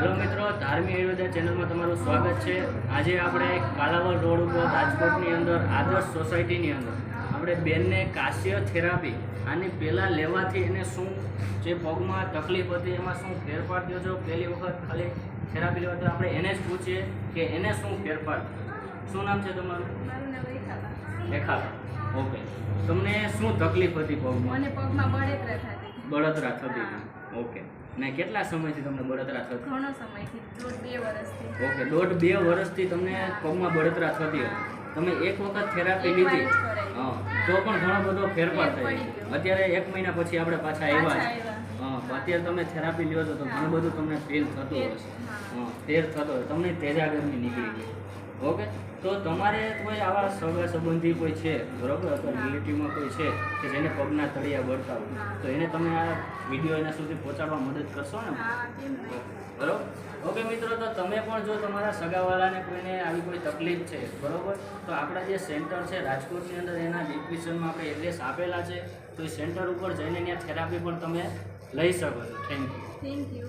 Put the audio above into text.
Hello મિત્રો ધાર્મિક આયુર્વેદા ચેનલમાં તમારું સ્વાગત છે. આજે આપણે કાલાવર રોડ ઉપર રાજકોટની અંદર આદર્શ સોસાયટીની અંદર આપણે બેનને કાશ્ય થેરાપી આની પહેલાં લેવાથી એને શું જે પગમાં તકલીફ હતી એમાં શું ફેરફાર થયો છો પહેલી વખત ખાલી થેરાપી લેવાથી આપણે એને જ પૂછીએ કે એને શું ફેરફાર શું નામ છે તમારું? મારું રેખા ઓકે. તમને શું તકલીફ હતી પગમાં? બળતરા થતી. ઓકે. ને કેટલા સમયથી તમને બળતરા થતી ઘણો સમયથી દોઢ બે વર્ષથી. ઓકે દોઢ બે વર્ષથી તમને પગમાં બળતરા થતી હતી તમે એક વખત થેરાપી લીધી? હા. તો પણ ઘણો બધો ફેરફાર થયો અત્યારે એક મહિના પછી આપણે પાછા આવ્યા છે અત્યારે તમે થેરાપી લ્યો છો તો ઘણું બધું તમને ફીલ થતું હશે. ફેર થતો હોય તમને તેજાગરની નીકળી ગઈ. ઓકે? તો તમારે કોઈ આવા સગા સંબંધી કોઈ છે? બરોબર? અથવા રિલેટિવમાં કોઈ છે કે જેને પગના તળિયા બળતા હોય? તો એને તમે આ વીડિયો એના સુધી પહોંચાડવા મદદ કરશો ને? બરોબર? ઓકે મિત્રો, તો તમે પણ જો તમારા સગાવાલાને કોઈને આવી કોઈ તકલીફ છે, બરોબર? તો આપણા જે સેન્ટર છે રાજકોટની અંદર, એના ડિસ્ક્રિપ્શનમાં આપણે એડ્રેસ આપેલા છે. તો એ સેન્ટર ઉપર જઈને ત્યાં થેરાપી પણ તમે લઈ શકો છો. Thank you thank you